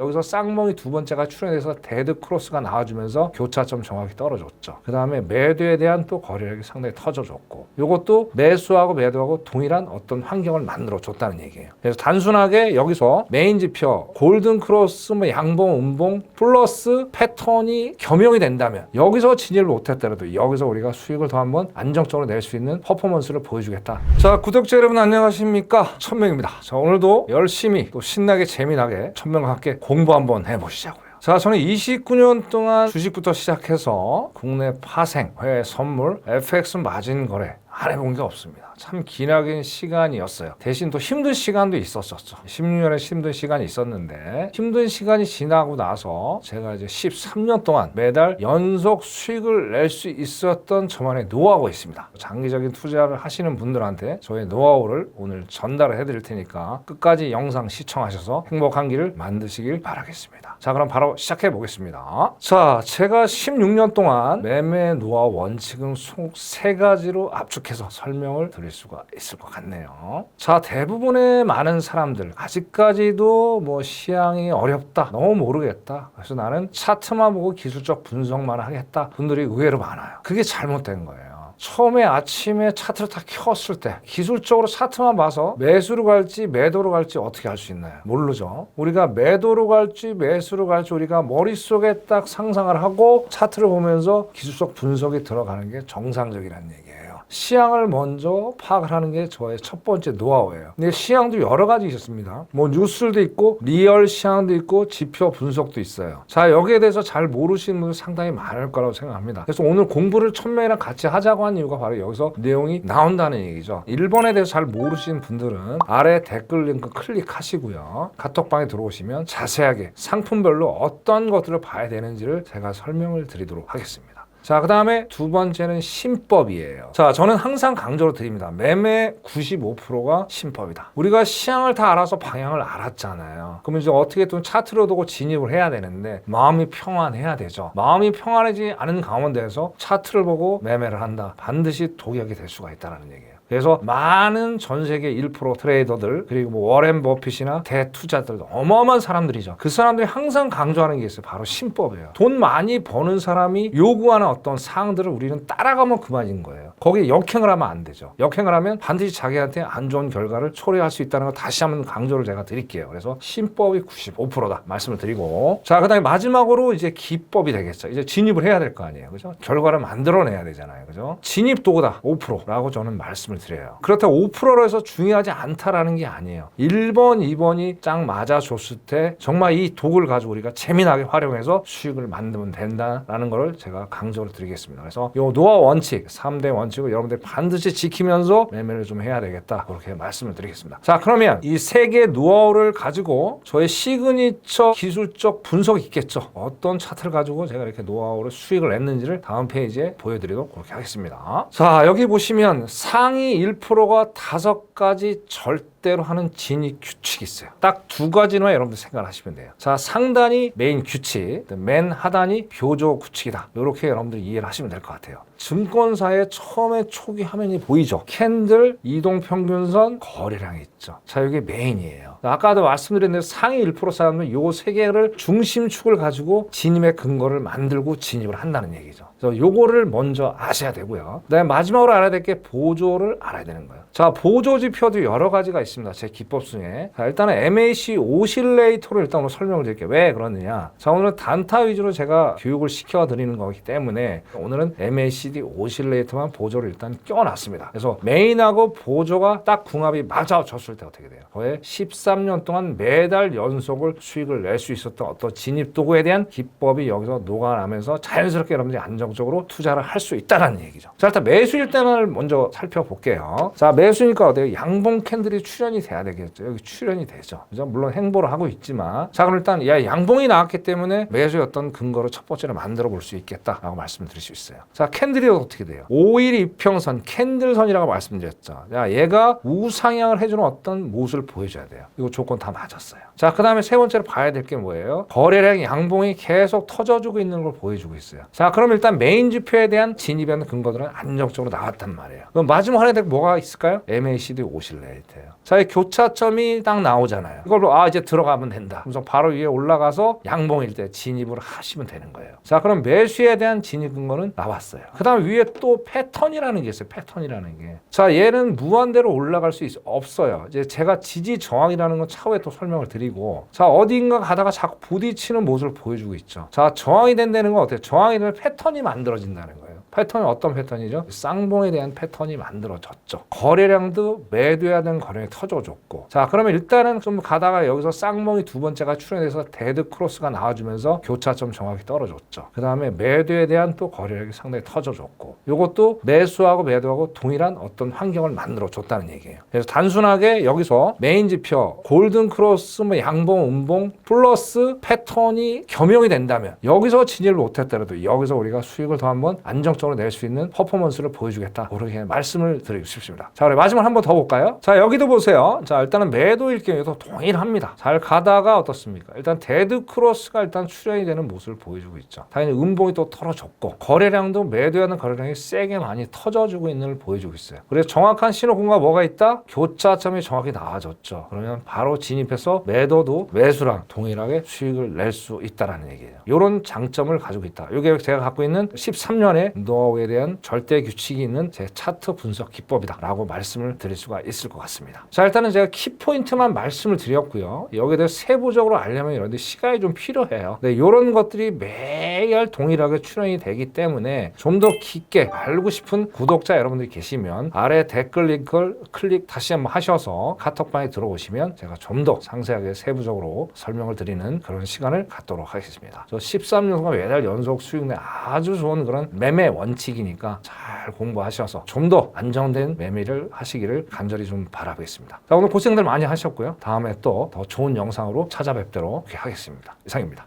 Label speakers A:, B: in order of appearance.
A: 여기서 쌍멍이 두 번째가 출현해서 데드 크로스가 나와주면서 교차점 정확히 떨어졌죠. 그 다음에 매도에 대한 또 거래력이 상당히 터져줬고 이것도 매수하고 매도하고 동일한 어떤 환경을 만들어 줬다는 얘기예요. 그래서 단순하게 여기서 메인 지표 골든 크로스 뭐 양봉 음봉 플러스 패턴이 겸용이 된다면 여기서 진입을 못했더라도 여기서 우리가 수익을 더 한번 안정적으로 낼 수 있는 퍼포먼스를 보여주겠다. 자 구독자 여러분 안녕하십니까 천명입니다. 자 오늘도 열심히 또 신나게 재미나게 천명과 함께 공부 한번 해보시자고요. 자, 저는 29년 동안 주식부터 시작해서 국내 파생, 해외 선물, FX 마진 거래 안 해본 게 없습니다. 참 기나긴 시간이었어요. 대신 또 힘든 시간도 있었었죠. 16년에 힘든 시간이 있었는데 힘든 시간이 지나고 나서 제가 이제 13년 동안 매달 연속 수익을 낼 수 있었던 저만의 노하우가 있습니다. 장기적인 투자를 하시는 분들한테 저의 노하우를 오늘 전달을 해드릴 테니까 끝까지 영상 시청하셔서 행복한 길을 만드시길 바라겠습니다. 자, 그럼 바로 시작해 보겠습니다. 자, 제가 16년 동안 매매 노하우 원칙은 총세 가지로 압축 해서 설명을 드릴 수가 있을 것 같네요. 자, 대부분의 많은 사람들 아직까지도 뭐 시향이 어렵다, 너무 모르겠다. 그래서 나는 차트만 보고 기술적 분석만 하겠다. 분들이 의외로 많아요. 그게 잘못된 거예요. 처음에 아침에 차트를 다 켰을 때 기술적으로 차트만 봐서 매수로 갈지 매도로 갈지 어떻게 알 수 있나요? 모르죠. 우리가 매도로 갈지 매수로 갈지 우리가 머릿속에 딱 상상을 하고 차트를 보면서 기술적 분석이 들어가는 게 정상적이라는 얘기예요. 시향을 먼저 파악을 하는 게 저의 첫 번째 노하우예요. 근데 시향도 여러 가지 있었습니다. 뭐 뉴스도 있고 리얼 시향도 있고 지표 분석도 있어요. 자 여기에 대해서 잘 모르시는 분들 상당히 많을 거라고 생각합니다. 그래서 오늘 공부를 천명이랑 같이 하자고 한 이유가 바로 여기서 내용이 나온다는 얘기죠. 1번에 대해서 잘 모르시는 분들은 아래 댓글 링크 클릭하시고요. 카톡방에 들어오시면 자세하게 상품별로 어떤 것들을 봐야 되는지를 제가 설명을 드리도록 하겠습니다. 자, 그 다음에 두 번째는 신법이에요. 자, 저는 항상 강조를 드립니다. 매매 95%가 신법이다. 우리가 시향을 다 알아서 방향을 알았잖아요. 그러면 이제 어떻게든 차트로 두고 진입을 해야 되는데 마음이 평안해야 되죠. 마음이 평안하지 않은 가운데에서 차트를 보고 매매를 한다. 반드시 독약이 될 수가 있다는 얘기예요. 그래서 많은 전 세계 1% 트레이더들 그리고 뭐 워렌 버핏이나 대투자들 어마어마한 사람들이죠. 그 사람들이 항상 강조하는 게 있어요. 바로 신법이에요. 돈 많이 버는 사람이 요구하는 어떤 사항들을 우리는 따라가면 그만인 거예요. 거기에 역행을 하면 안 되죠. 역행을 하면 반드시 자기한테 안 좋은 결과를 초래할 수 있다는 걸 다시 한번 강조를 제가 드릴게요. 그래서 신법이 95%다 말씀을 드리고 자 그다음에 마지막으로 이제 기법이 되겠죠. 이제 진입을 해야 될 거 아니에요. 그죠? 결과를 만들어내야 되잖아요. 그죠? 진입 도구다 5%라고 저는 말씀을 드려요. 그렇다고 5%로 해서 중요하지 않다라는 게 아니에요. 1번, 2번이 짱 맞아줬을 때 정말 이 도구를 가지고 우리가 재미나게 활용해서 수익을 만들면 된다라는 걸 제가 강조를 드리겠습니다. 그래서 이 노아 원칙, 3대 원칙을 여러분들이 반드시 지키면서 매매를 좀 해야 되겠다. 그렇게 말씀을 드리겠습니다. 자, 그러면 이 세개 노하우를 가지고 저의 시그니처 기술적 분석이 있겠죠. 어떤 차트를 가지고 제가 이렇게 노하우를 수익을 냈는지를 다음 페이지에 보여드리도록 그렇게 하겠습니다. 자, 여기 보시면 상위 1%가 다섯 가지 절대로 하는 진입 규칙이 있어요. 딱 두 가지만 여러분들 생각을 하시면 돼요. 자, 상단이 메인 규칙, 맨 하단이 교조 규칙이다. 이렇게 여러분들 이해를 하시면 될 것 같아요. 증권사의 처음에 초기 화면이 보이죠? 캔들, 이동평균선, 거래량 있죠. 자, 이게 메인이에요. 아까도 말씀드린 대로 상위 1% 사람은 요 세 개를 중심축을 가지고 진입의 근거를 만들고 진입을 한다는 얘기죠. 그래서 요거를 먼저 아셔야 되고요. 그다음에 마지막으로 알아야 될 게 보조를 알아야 되는 거예요. 자, 보조 지표도 여러 가지가 있습니다. 제 기법 중에. 자, 일단은 MAC 오실레이터를 일단 오늘 설명을 드릴게요. 왜 그러느냐? 자, 오늘 단타 위주로 제가 교육을 시켜 드리는 거기 때문에 오늘은 MACD 오실레이터만 보조를 일단 껴놨습니다. 그래서 메인하고 보조가 딱 궁합이 맞아졌을 때 어떻게 돼요? 거의 13년 동안 매달 연속을 수익을 낼 수 있었던 어떤 진입 도구에 대한 기법이 여기서 녹아나면서 자연스럽게 여러분들이 안정적으로 투자를 할 수 있다는 얘기죠. 자, 일단 매수일 때만을 먼저 살펴볼게요. 자, 매수니까 어때요? 양봉 캔들이 출현이 돼야 되겠죠. 여기 출현이 되죠. 그죠? 물론 행보를 하고 있지만. 자, 그럼 일단 야, 양봉이 나왔기 때문에 매수의 어떤 근거를 첫 번째로 만들어 볼 수 있겠다라고 말씀을 드릴 수 있어요. 자, 캔들이 어떻게 돼요? 5일 이평선, 캔들선이라고 말씀드렸죠. 야, 얘가 우상향을 해주는 어떤 모습을 보여줘야 돼요. 이거 조건 다 맞았어요. 자, 그 다음에 세 번째로 봐야 될 게 뭐예요? 거래량 양봉이 계속 터져주고 있는 걸 보여주고 있어요. 자, 그럼 일단 메인 지표에 대한 진입하는 근거들은 안정적으로 나왔단 말이에요. 그럼 마지막 하나 될 뭐가 있을까요? MACD 오실레이터예요. 자, 이 교차점이 딱 나오잖아요. 이걸로 아 이제 들어가면 된다. 그래서 바로 위에 올라가서 양봉일 때 진입을 하시면 되는 거예요. 자, 그럼 매수에 대한 진입 근거는 나왔어요. 그 다음 위에 또 패턴이라는 게 있어요. 패턴이라는 게. 자, 얘는 무한대로 올라갈 수 있, 없어요. 이제 제가 지지 저항이라는 건 차후에 또 설명을 드리고 자, 어딘가 가다가 자꾸 부딪히는 모습을 보여주고 있죠. 자, 저항이 된다는 건 어때요? 저항이 되면 패턴이 만들어진다는 거예요. 패턴이 어떤 패턴이죠? 쌍봉에 대한 패턴이 만들어졌죠. 거래량도 매도해야 되는 거래량이 터져줬고. 자, 그러면 일단은 좀 가다가 여기서 쌍봉이 두 번째가 출현해서 데드 크로스가 나와주면서 교차점 정확히 떨어졌죠. 그 다음에 매도에 대한 또 거래량이 상당히 터져줬고. 요것도 매수하고 매도하고 동일한 어떤 환경을 만들어줬다는 얘기예요. 그래서 단순하게 여기서 메인 지표 골든 크로스 뭐 양봉 음봉 플러스 패턴이 겸용이 된다면 여기서 진입을 못했더라도 여기서 우리가 수익을 더 한번 안정적 으로 낼 수 있는 퍼포먼스를 보여주겠다. 그렇게 말씀을 드리고 싶습니다. 자 우리 마지막 한 번 더 볼까요? 자 여기도 보세요. 자 일단은 매도일 경우에도 동일합니다. 잘 가다가 어떻습니까? 일단 데드 크로스가 일단 출현이 되는 모습을 보여주고 있죠. 당연히 음봉이 또 털어졌고 거래량도 매도하는 거래량이 세게 많이 터져주고 있는 걸 보여주고 있어요. 그래서 정확한 신호 공간 뭐가 있다? 교차점이 정확히 나와졌죠. 그러면 바로 진입해서 매도도 매수랑 동일하게 수익을 낼 수 있다라는 얘기예요. 이런 장점을 가지고 있다. 이게 제가 갖고 있는 13년의 노하우에 대한 절대 규칙이 있는 제 차트 분석 기법이다라고 말씀을 드릴 수가 있을 것 같습니다. 자 일단은 제가 키포인트만 말씀을 드렸고요. 여기에 대해 세부적으로 알려면 이런데 시간이 좀 필요해요. 네, 이런 것들이 매일 동일하게 출연이 되기 때문에 좀 더 깊게 알고 싶은 구독자 여러분들이 계시면 아래 댓글 링크를 클릭 다시 한번 하셔서 카톡방에 들어오시면 제가 좀 더 상세하게 세부적으로 설명을 드리는 그런 시간을 갖도록 하겠습니다. 저 13년간 매달 연속 수익 내 아주 좋은 그런 매매 원칙이니까 잘 공부하셔서 좀 더 안정된 매매를 하시기를 간절히 좀 바라보겠습니다. 자, 오늘 고생들 많이 하셨고요. 다음에 또 더 좋은 영상으로 찾아뵙도록 하겠습니다. 이상입니다.